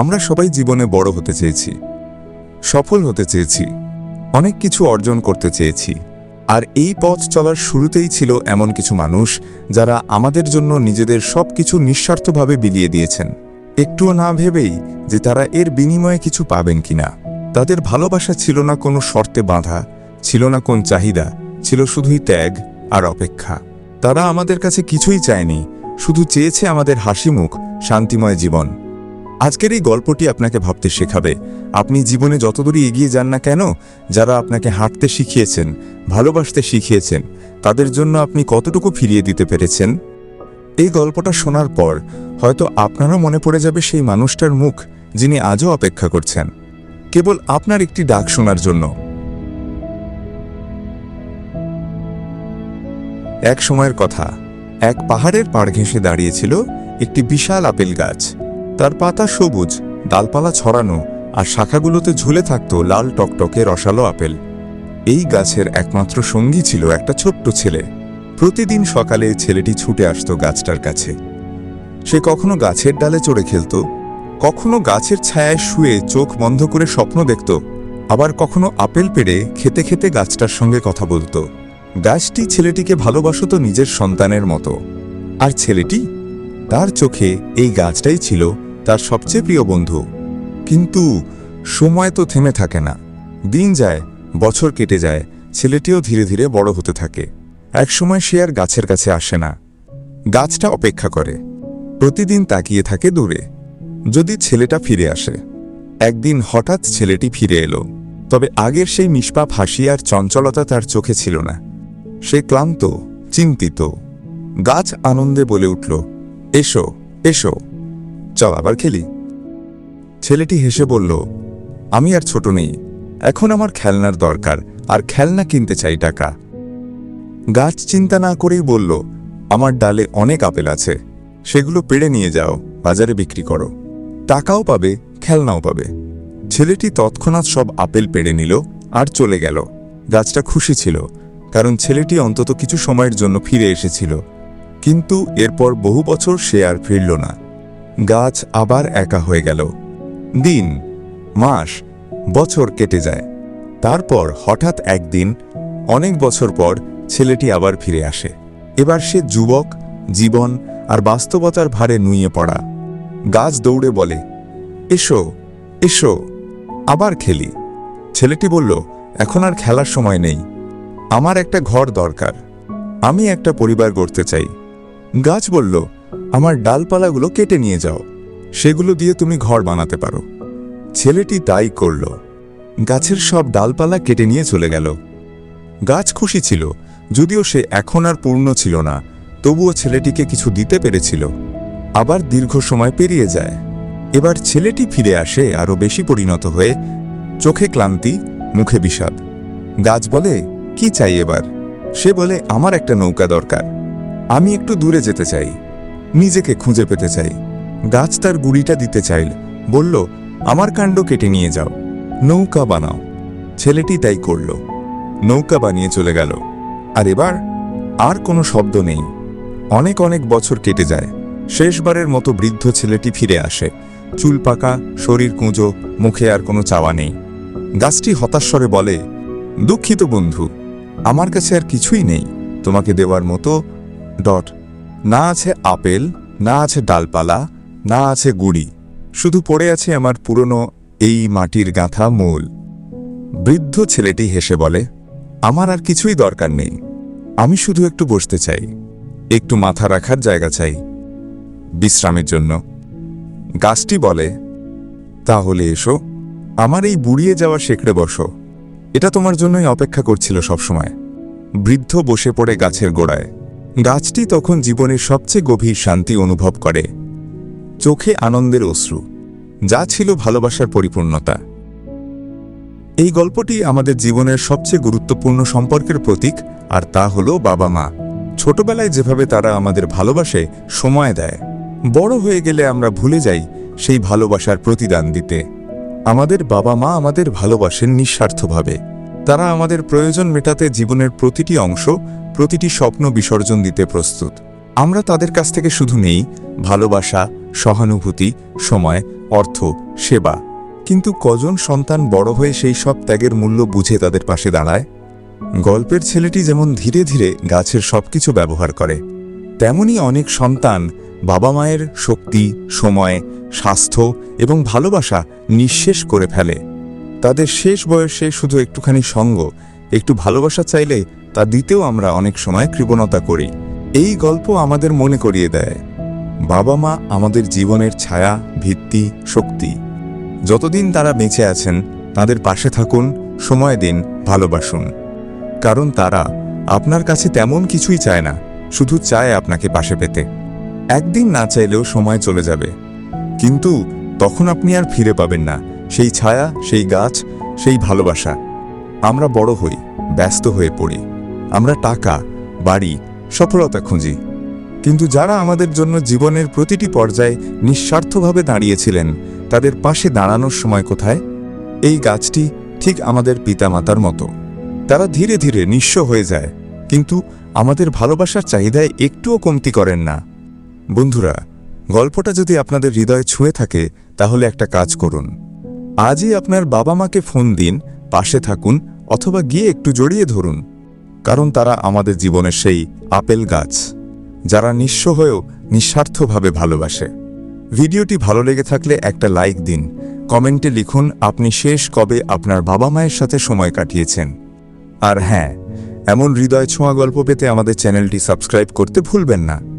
আমরা সবাই জীবনে বড় হতে চেয়েছি, সফল হতে চেয়েছি, অনেক কিছু অর্জন করতে চেয়েছি। আর এই পথ চলার শুরুতেই ছিল এমন কিছু মানুষ যারা আমাদের জন্য নিজেদের সব কিছু নিঃস্বার্থভাবে বিলিয়ে দিয়েছেন। একটুও না ভেবেই যে তারা এর বিনিময়ে কিছু পাবেন কিনা। তাদের ভালোবাসা ছিল না কোনো শর্তে বাঁধা, ছিল না কোন চাহিদা, ছিল শুধুই ত্যাগ আর অপেক্ষা। তারা আমাদের কাছে কিছুই চায়নি, শুধু চেয়েছে আমাদের হাসি মুখ শান্তিময় জীবন। আজকের এই গল্পটি আপনাকে ভাবতে শেখাবে। আপনি জীবনে যতদূরই এগিয়ে যান না কেন, যারা আপনাকে হাঁটতে শিখিয়েছেন, ভালোবাসতে শিখিয়েছেন, তাদের জন্য আপনি কতটুকু ফিরিয়ে দিতে পেরেছেন? এই গল্পটা শোনার পর হয়তো আপনারও মনে পড়ে যাবে সেই মানুষটার মুখ যিনি আজও অপেক্ষা করছেন। কেবল আপনার একটি ডাক শোনার জন্য। এক সময়ের কথা, এক পাহাড়ের পাড় ঘেঁষে দাঁড়িয়েছিল একটি বিশাল আপেল গাছ। তার পাতা সবুজ, ডালপালা ছড়ানো আর শাখাগুলোতে ঝুলে থাকত লাল টকটকে রসালো আপেল। এই গাছের একমাত্র সঙ্গী ছিল একটা ছোট্ট ছেলে। প্রতিদিন সকালে ছেলেটি ছুটে আসতো গাছটার কাছে। সে কখনো গাছের ডালে চড়ে খেলত, কখনো গাছের ছায়ায় শুয়ে চোখ বন্ধ করে স্বপ্ন দেখত, আবার কখনো আপেল পেড়ে খেতে খেতে গাছটার সঙ্গে কথা বলতো। গাছটি ছেলেটিকে ভালোবাসত নিজের সন্তানের মতো। আর ছেলেটি তার চোখে এই গাছটাই ছিল তার সবচেয়ে প্রিয় বন্ধু। কিন্তু সময় তো থেমে থাকে না। দিন যায়, বছর কেটে যায়, ছেলেটিও ধীরে ধীরে বড় হতে থাকে। একসময় সে আর গাছের কাছে আসে না। গাছটা অপেক্ষা করে। প্রতিদিন তাকিয়ে থাকে দূরে। যদি ছেলেটা ফিরে আসে। একদিন হঠাৎ ছেলেটি ফিরে এলো। তবে আগের সেই নিষ্পাপ হাসি আর চঞ্চলতা তার চোখে ছিল না। সে ক্লান্ত, চিন্তিত। গাছ আনন্দে বলে উঠল, এসো এসো। চল আবার খেলি। ছেলেটি হেসে বলল, আমি আর ছোট নেই, এখন আমার খেলনার দরকার, আর খেলনা কিনতে চাই টাকা। গাছ চিন্তা না করেই বলল, আমার ডালে অনেক আপেল আছে, সেগুলো পেড়ে নিয়ে যাও, বাজারে বিক্রি করো। টাকাও পাবে, খেলনাও পাবে। ছেলেটি তৎক্ষণাৎ সব আপেল পেড়ে নিল আর চলে গেল। গাছটা খুশি ছিল, কারণ ছেলেটি অন্তত কিছু সময়ের জন্য ফিরে এসেছিল। কিন্তু এরপর বহু বছর সে আর ফিরল না। গাছ আবার একা হয়ে গেল। দিন, মাস, বছর কেটে যায়। তারপর হঠাৎ একদিন, অনেক বছর পর ছেলেটি আবার ফিরে আসে। এবার সে যুবক, জীবন আর বাস্তবতার ভারে নুয়ে পড়া। গাছ দৌড়ে বলে, এসো এসো, আবার খেলি। ছেলেটি বলল, এখন আর খেলার সময় নেই। আমার একটা ঘর দরকার। আমি একটা পরিবার গড়তে চাই। গাছ বলল আমার ডালপালাগুলো কেটে নিয়ে যাও। সেগুলো দিয়ে তুমি ঘর বানাতে পারো। ছেলেটি তাই করল। গাছের সব ডালপালা কেটে নিয়ে চলে গেল। গাছ খুশি ছিল, যদিও সে এখন আর পূর্ণ ছিল না, তবুও ছেলেটিকে কিছু দিতে পেরেছিল। আবার দীর্ঘ সময় পেরিয়ে যায়। এবার ছেলেটি ফিরে আসে আরও বেশি পরিণত হয়ে, চোখে ক্লান্তি, মুখে বিষাদ। গাছ বলে, কি চাই এবার? সে বলে, আমার একটা নৌকা দরকার। আমি একটু দূরে যেতে চাই। নিজেকে খুঁজে পেতে চাই। গাছ তার গুড়িটা দিতে চাইল। বলল, আমার কাণ্ড কেটে নিয়ে যাও। নৌকা বানাও। ছেলেটি তাই করল। নৌকা বানিয়ে চলে গেল। আর এবার আর কোনো শব্দ নেই। অনেক অনেক বছর কেটে যায়। শেষবারের মতো বৃদ্ধ ছেলেটি ফিরে আসে। চুল পাকা, শরীর কুঁজো, মুখে আর কোনো চাওয়া নেই। গাছটি হতাশ্বরে বলে, দুঃখিত বন্ধু, আমার কাছে আর কিছুই নেই। তোমাকে দেওয়ার মতো ডট না আছে আপেল, না আছে ডালপালা, না আছে গুড়ি। শুধু পড়ে আছে আমার পুরনো এই মাটির গাঁথা মূল। বৃদ্ধ ছেলেটি হেসে বলে, আমার আর কিছুই দরকার নেই। আমি শুধু একটু বসতে চাই। একটু মাথা রাখার জায়গা চাই বিশ্রামের জন্য। গাছটি বলে, তাহলে এসো। আমার এই বুড়িয়ে যাওয়া শেখড়ে বসো। এটা তোমার জন্যই অপেক্ষা করছিল সবসময়। বৃদ্ধ বসে পড়ে গাছের গোড়ায়। গাছটি তখন জীবনের সবচেয়ে গভীর শান্তি অনুভব করে। চোখে আনন্দের অশ্রু, যা ছিল ভালোবাসার পরিপূর্ণতা। এই গল্পটি আমাদের জীবনের সবচেয়ে গুরুত্বপূর্ণ সম্পর্কের প্রতীক, আর তা হলো বাবা মা। ছোটবেলায় যেভাবে তারা আমাদের ভালোবাসে, সময় দেয়। বড় হয়ে গেলে আমরা ভুলে যাই সেই ভালোবাসার প্রতিদান দিতে। আমাদের বাবা মা আমাদের ভালোবাসেন নিঃস্বার্থভাবে। তারা আমাদের প্রয়োজন মেটাতে জীবনের প্রতিটি অংশ, প্রতিটি স্বপ্ন বিসর্জন দিতে প্রস্তুত। আমরা তাদের কাছ থেকে শুধু নেই, ভালোবাসা, সহানুভূতি, সময়, অর্থ, সেবা। কিন্তু কজন সন্তান বড় হয়ে সেই সব ত্যাগের মূল্য বুঝে তাদের পাশে দাঁড়ায়? গল্পের ছেলেটি যেমন ধীরে ধীরে গাছের সবকিছু ব্যবহার করে, তেমনি অনেক সন্তান বাবা মায়ের শক্তি, সময়, স্বাস্থ্য এবং ভালোবাসা নিঃশেষ করে ফেলে। তাদের শেষ বয়সে শুধু একটুখানি সঙ্গ, একটু ভালোবাসা চাইলে তা দিতেও আমরা অনেক সময় কৃপণতা করি। এই গল্প আমাদের মনে করিয়ে দেয়, বাবা মা আমাদের জীবনের ছায়া, ভিত্তি, শক্তি। যতদিন তারা বেঁচে আছেন, তাদের পাশে থাকুন, সময় দিন, ভালোবাসুন। কারণ তারা আপনার কাছে তেমন কিছুই চায় না, শুধু চায় আপনাকে পাশে পেতে। একদিন না চাইলেও সময় চলে যাবে। কিন্তু তখন আপনি আর ফিরে পাবেন না। সেই ছায়া, সেই গাছ, সেই ভালোবাসা। আমরা বড় হই, ব্যস্ত হয়ে পড়ি। আমরা টাকা, বাড়ি, সফলতা খুঁজি। কিন্তু যারা আমাদের জন্য জীবনের প্রতিটি পর্যায়ে নিঃস্বার্থভাবে দাঁড়িয়েছিলেন, তাদের পাশে দাঁড়ানোর সময় কোথায়? এই গাছটি ঠিক আমাদের পিতামাতার মতো। তারা ধীরে ধীরে নিঃস্ব হয়ে যায়, কিন্তু আমাদের ভালোবাসার চাহিদায় একটুও কমতি করেন না। বন্ধুরা, গল্পটা যদি আপনাদের হৃদয়ে ছুঁয়ে থাকে, তাহলে একটা কাজ করুন। আজই আপনার বাবা মাকে ফোন দিন, পাশে থাকুন অথবা গিয়ে একটু জড়িয়ে ধরুন। কারণ তারা আমাদের জীবনের সেই আপেল গাছ, যারা নিঃস্ব হয়েও নিঃস্বার্থভাবে ভালোবাসে। ভিডিওটি ভালো লেগে থাকলে একটা লাইক দিন। কমেন্টে লিখুন, আপনি শেষ কবে আপনার বাবা মায়ের সাথে সময় কাটিয়েছেন। আর হ্যাঁ এমন হৃদয় ছোঁয়া গল্প পেতে আমাদের চ্যানেলটি সাবস্ক্রাইব করতে ভুলবেন না।